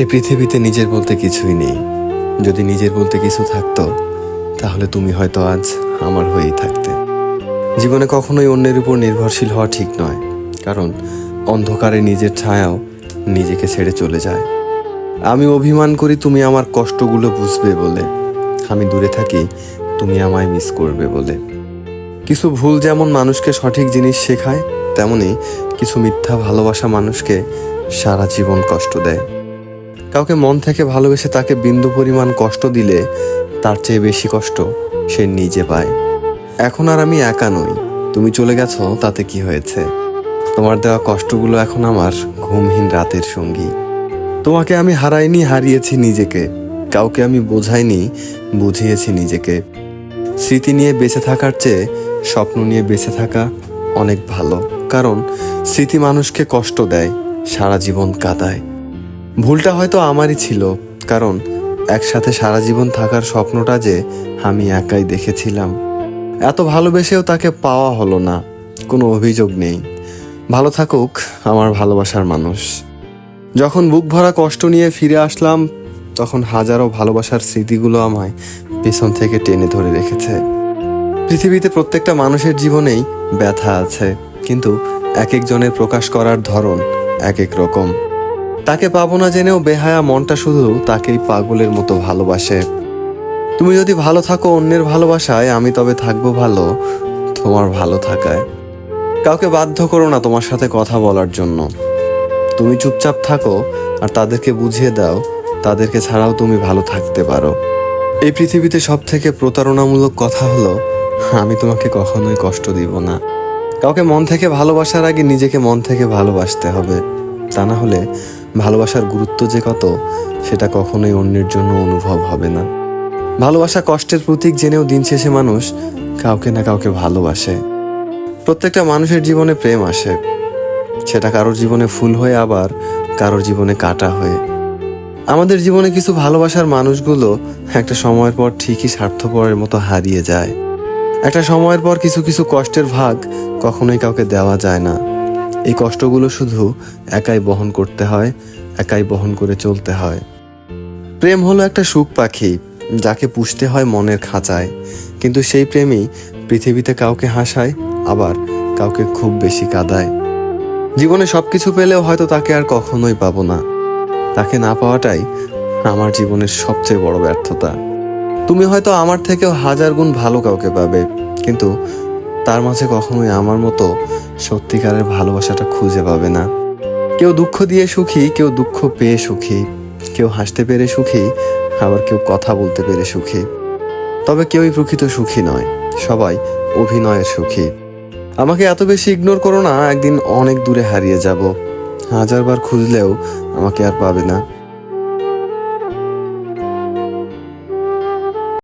এই পৃথিবীতে নিজের বলতে কিছুই নেই। যদি নিজের বলতে কিছু থাকতো, তাহলে তুমি হয়তো আজ আমার হয়েই থাকতে। জীবনে কখনোই অন্যের উপর নির্ভরশীল হওয়া ঠিক নয়, কারণ অন্ধকারে নিজের ছায়াও নিজেকে ছেড়ে চলে যায়। আমি অভিমান করি তুমি আমার কষ্টগুলো বুঝবে বলে। আমি দূরে থাকি, তুমি আমায় মিস করবে বলে। কিছু ভুল যেমন মানুষকে সঠিক জিনিস শেখায়, তেমনি কিছু মিথ্যা ভালোবাসা মানুষকে সারা জীবন কষ্ট দেয়। কাউকে মন থেকে ভালোবেসে তাকে বিন্দু পরিমাণ কষ্ট দিলে তার চেয়ে বেশি কষ্ট সে নিজে পায়। এখন আর আমি একা নই। তুমি চলে গেছো, তাতে কি হয়েছে? তোমার দেওয়া কষ্টগুলো এখন আমার ঘুমহীন রাতের সঙ্গী। তোমাকে আমি হারাইনি, হারিয়েছি নিজেকে। কাউকে আমি বোঝাইনি, বুঝিয়েছি নিজেকে। স্মৃতি নিয়ে বেঁচে থাকার চেয়ে স্বপ্ন নিয়ে বেঁচে থাকা অনেক ভালো। কারণ স্মৃতি মানুষকে কষ্ট দেয়, সারা জীবন কাঁদায় ভুলটা হয়তো আমারই ছিল, কারণ একসাথে সারা জীবন থাকার স্বপ্নটা যে আমি একাই দেখেছিলাম। এত ভালোবেসেও তাকে পাওয়া হলো না, কোনো অভিযোগ নেই। ভালো থাকুক আমার ভালোবাসার মানুষ। যখন বুক ভরা কষ্ট নিয়ে ফিরে আসলাম, তখন হাজারো ভালোবাসার স্মৃতিগুলো আমায় পেছন থেকে টেনে ধরে রেখেছে। পৃথিবীতে প্রত্যেকটা মানুষের জীবনেই ব্যথা আছে, কিন্তু এক একজনের প্রকাশ করার ধরন এক এক রকম। তাকে পাবো না জেনেও বেহায়া মনটা শুধু তাকেই পাগলের মতো ভালোবাসে। তুমি যদি ভালো থাকো অন্যের ভালোবাসায়, আমি তবে থাকব ভালো, তোমার ভালো থাকায়। কাউকে বাধ্য করো না তোমার সাথে কথা বলার জন্য। তুমি চুপচাপ থাকো আর তাদেরকে বুঝিয়ে দাও, তাদেরকে ছাড়াও তুমি ভালো থাকতে পারো। এই পৃথিবীতে সব থেকে প্রতারণামূলক কথা হলো, আমি তোমাকে কখনোই কষ্ট দিব না। কাউকে মন থেকে ভালোবাসার আগে নিজেকে মন থেকে ভালোবাসতে হবে। তা না হলে ভালোবাসার গুরুত্ব যে কত, সেটা কখনোই অন্যের জন্য অনুভব হবে না। ভালোবাসা কষ্টের প্রতীক জেনেও দিন শেষে মানুষ কাউকে না কাউকে ভালোবাসে। প্রত্যেকটা মানুষের জীবনে প্রেম আসে। সেটা কারোর জীবনে ফুল হয়ে আবার কারোর জীবনে কাটা হয়ে। আমাদের জীবনে কিছু ভালোবাসার মানুষগুলো একটা সময়ের পর ঠিকই স্বার্থপরের মতো হারিয়ে যায়। একটা সময়ের পর কিছু কিছু কষ্টের ভাগ কখনোই কাউকে দেওয়া যায় না। এই কষ্টগুলো শুধু একাই বহন করতে হয়, একাই বহন করে চলতে হয়। প্রেম হলো একটা সুখ পাখি, যাকে পুষতে হয় মনের খাঁচায়। কিন্তু সেই প্রেমই পৃথিবীতে কাউকে হাসায়, আবার কাউকে খুব বেশি কাঁদায়। জীবনে সবকিছু পেলেও হয়তো তাকে আর কখনোই পাবো না। তাকে না পাওয়াটাই আমার জীবনের সবচেয়ে বড় ব্যর্থতা। তুমি হয়তো আমার থেকেও হাজার গুণ ভালো কাউকে পাবে, কিন্তু তার মাঝে কখনোই আমার মতো সত্যিকারের ভালোবাসাটা খুঁজে পাবে না। কেউ দুঃখ দিয়ে সুখী, কেউ দুঃখ পেয়ে সুখী। কেউ হাসতে পেরে সুখী, আবার কেউ কথা বলতে পেরে সুখী। তবে কেউই প্রকৃত সুখী নয়, সবাই অভিনয়ের সুখী। আমাকে এত বেশি ইগনোর করো না, একদিন অনেক দূরে হারিয়ে যাব। হাজারবার খুঁজলেও আমাকে আর পাবে না।